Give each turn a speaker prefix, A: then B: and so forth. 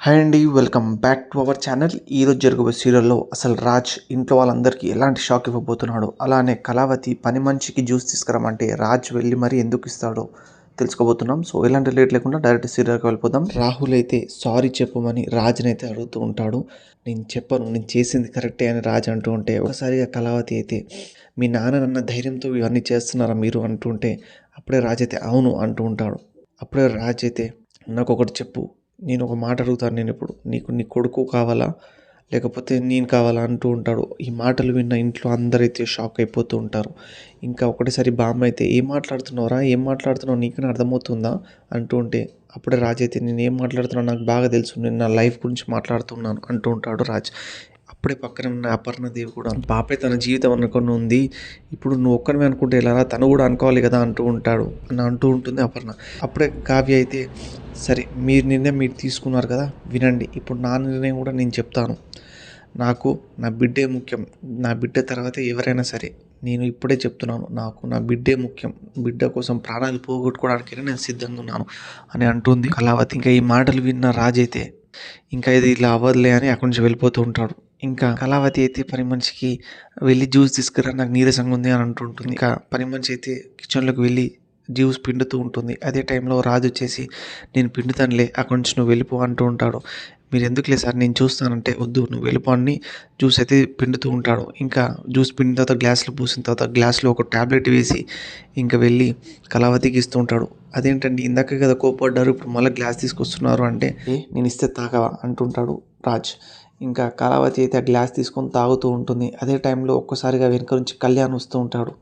A: Hi అండి welcome back to our channel ఈరోజు జరగబోయే సీరియల్లో అసలు రాజ్ ఇంట్లో వాళ్ళందరికీ ఎలాంటి షాక్ ఇవ్వబోతున్నాడు అలానే కళావతి పని మంచికి జ్యూస్ తీసుకురామంటే రాజ్ వెళ్ళి మరీ ఎందుకు ఇస్తాడో తెలుసుకోబోతున్నాం. సో ఎలాంటి లేట్ లేకుండా డైరెక్ట్ సీరియల్కి వెళ్ళిపోదాం. రాహుల్ అయితే సారీ చెప్పమని రాజునైతే అయితే అడుగుతూ ఉంటాడు. నేను చెప్పను నేను చేసింది కరెక్టే అని రాజ్ అంటూ ఉంటే ఒకసారిగా కళావతి అయితే మీ నాన్న నన్న ధైర్యంతో ఇవన్నీ చేస్తున్నారా మీరు? అంటుంటే అప్పుడే రాజ్ అయితే అవును అంటూ ఉంటాడు. అప్పుడే రాజ్ అయితే నాకు ఒకటి చెప్పు నేను ఒక మాట అడుగుతాను నేను ఇప్పుడు నీకు నీ కొడుకు కావాలా? లేకపోతే నేను కావాలా అంటూ ఉంటాడు. ఈ మాటలు విన్న ఇంట్లో అందరైతే షాక్ అయిపోతూ ఉంటారు. ఇంకా ఒకటేసారి బామ్మ అయితే ఏం మాట్లాడుతున్నావురా? ఏం మాట్లాడుతున్నావు? నీకు అర్థమవుతుందా? అంటూ ఉంటే అప్పుడే రాజ్ అయితే నేను ఏం మాట్లాడుతున్నా? నాకు బాగా తెలుసు. నేను నా లైఫ్ గురించి మాట్లాడుతున్నాను అంటూ ఉంటాడు రాజ్. అప్పుడే పక్కన ఉన్న అపర్ణదేవి కూడా పాపే తన జీవితం అనుకుని ఉంది. ఇప్పుడు నువ్వు ఒక్కరిని అనుకుంటే ఇలా తను కూడా అనుకోవాలి కదా? అంటూ ఉంటాడు. అని అంటూ ఉంటుంది అపర్ణ. అప్పుడే కావ్య అయితే సరే మీరు నిర్ణయం మీరు తీసుకున్నారు కదా? వినండి. ఇప్పుడు నా నిర్ణయం కూడా నేను చెప్తాను. నాకు నా బిడ్డే ముఖ్యం. నా బిడ్డ తర్వాత ఎవరైనా సరే నేను ఇప్పుడే చెప్తున్నాను. నాకు నా బిడ్డే ముఖ్యం. బిడ్డ కోసం ప్రాణాలు పోగొట్టుకోవడానికి నేను సిద్ధంగా ఉన్నాను. అని అంటుంది. కళావతి ఇంకా ఈ మాటలు విన్న రాజైతే ఇంకా ఇది ఇలా అవ్వదులే అని అక్కడి నుంచి వెళ్ళిపోతూ ఉంటాడు. ఇంకా కళావతి అయితే పని మనిషికి వెళ్ళి జ్యూస్ తీసుకురా నాకు నీరసంగా ఉంది అని అంటుంటుంది. ఇంకా పని మనిషి అయితే కిచెన్లోకి వెళ్ళి జ్యూస్ పిండుతూ ఉంటుంది. అదే టైంలో రాజు వచ్చేసి నేను పిండుతానులే అక్కడి నుంచి నువ్వు వెళ్ళిపో అంటూ ఉంటాడు. మీరు ఎందుకులే సార్ నేను చూస్తానంటే వద్దు నువ్వు వెళ్ళిపో అని జ్యూస్ అయితే పిండుతూ ఉంటాడు. ఇంకా జ్యూస్ పిండిన తర్వాత గ్లాస్లో పూసిన తర్వాత గ్లాస్లో ఒక ట్యాబ్లెట్ వేసి ఇంకా వెళ్ళి కళావతికి ఇస్తూ ఉంటాడు. అదేంటండి ఇందాక కదా కోపడ్డారు ఇప్పుడు మళ్ళీ గ్లాస్ తీసుకొస్తున్నారు అంటే "ఏ, నేను ఇస్తే తాగవా? అంటుంటాడు రాజ్. ఇంకా కళావతి అయితే ఆ గ్లాస్ తీసుకొని తాగుతూ ఉంటుంది. అదే టైంలో ఒక్కసారిగా వెనుక నుంచి కళ్యాణ్ వస్తూ ఉంటాడు.